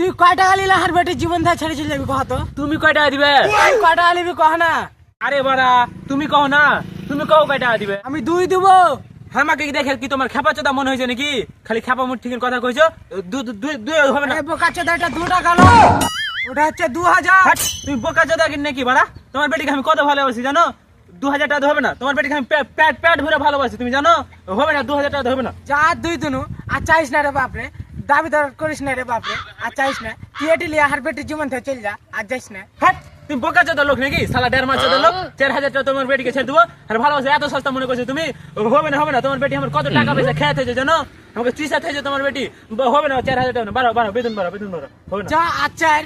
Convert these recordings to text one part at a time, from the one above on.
তুই কয় টাকা নিলে হার বেটি জীবন ধরে ছেড়ে চলে যাবি কহ তো। তুমি কয় টাকা দিবে তুই কয় টাকা নিবি কহ না? আরে বাড়া তুমি কহ না। তুমি কও কয় টাকা দিবে আমি দুই দেবো। হ্যাঁ আমাকে কি দেখে কি তোমার খেপা চোদা মনে হয়েছে নাকি? খালি খেপা মুঠ ঠিক কথা কইছো? দু- দু- দুই দুই হবে না। বোকা চোদা এটা দু টাকা লো ওটা হচ্ছে দু হাজার তুমি বোকা চোদা কিন নাকি বাড়া? তোমার বেটিকে আমি কত ভালোবাসি জানো? দু হাজার টাকা হবে না। তোমার বেটিকে আমি প্যাট প্যাট ভরে ভালোবাসি তুমি জানো? হবে না দু হাজার টাকা হবে না। যা দুই দুনু। আর চাইস না রে বাপরে। দাবি দর করিস না রে বাপরে আর চাইস না। তুই এটি লিয়ে হার বেটি জীবন থেকে চল যা আর যাইস না। হাট, তুমি বোকা চোদা লোক নাকি? সালা দেড় মাস লোক চার হাজার টাকা তোমার বেটিকে ছেড়ে দেবো। আর ভালোবাসে এত সস্তা মনে করছ তুমি? হবে না হবে না তোমার বেটি আমার কত টাকা পয়সা খেয়ে থেছে জানো? আমাকে চিসা থেছে তোমার বেটি। হবে না চার হাজার টাকা বারো বারো বেতন বারো বেতন বারো হবে না। যা আর চার।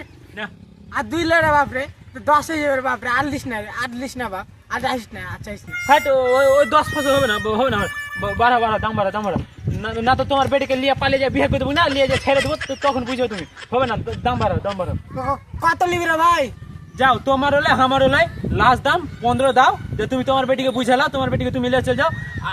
আর দুই লে রে বাপরে তো দশ হয়ে যাবে রে বাপরে আর লিস না রে আর লিস না বাপ আর যাইস না আর চাইস না। হাট ওই ওই দশ ফসল হবে না হবে না ব- বাড়া বাড়া দাম বাড়া দাম বাড়া না- না তো তোমার বেটিকে লিয়ে পালিয়ে যায় বিয়ে করে দেবো না লিয়ে যায় ছেড়ে দেবো তখন বুঝবে তুমি। হবে না দাম বাড়াও দাম বাড়াও। ক- কত নিবি রে ভাই? যাও তোমার হলে আমার হলে লাস্ট দাম পনেরো দাও যে তুমি তোমার বেটিকে বুঝালাও তোমার বেটিকে তুমি লিয়ে চলে যাও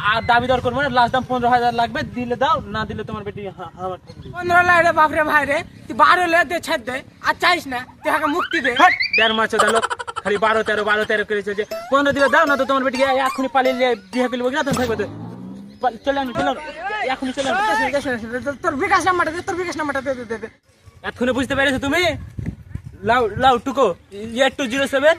আর দাবি দর করব না লাস্ট দাম পনেরো হাজার লাগবে দিলে দাও না দিলে তোমার বেটি আমার পনেরো লাই রে বাপরে ভাই রে তুই বারো লে দে ছেদ দে আর চাইস না তুই মুক্তি দে। হাট, দেড় মাস হতে লোক খালি বারো তেরো বারো তেরো করে চলছে। পনেরো দিলে দাও না তো তোমার বেটিকে এখনই পালিয়ে লিয়ে বিয়ে করব কিনা তুমি থাকবে তো পা- চলে আনো চলে আনো এখনই চলে আনো দেশ না, দেশ না, দেশ না, তোর- তোর বিকাশ নাম্বারটা দে তোর বিকাশ নাম্বারটা দে দে দে দে। এতক্ষণে বুঝতে পেরেছ তুমি? লাউ লাউ টুকো এইট টু জিরো সেভেন।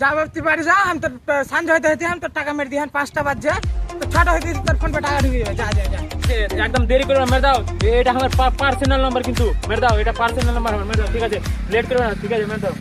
যা ভাবতে পারি যা আমি তোর আহ, সন্ধ্যা হইতে হইতে আমি তোর টাকা মেরে দিই পাঁচটা বাজছে। তো ছটা হইতে হইতে তোর ফোন পে টাকা ঢুকে যাবে যা যা যা। একদম দেরি করবে না মেরে দাও। এটা আমার পার্সোনাল নাম্বার কিন্তু। মেরে দাও এটা পার্সোনাল নাম্বার আমার মেরে দাও ঠিক আছে। লেট করবে না ঠিক আছে মেরে দাও।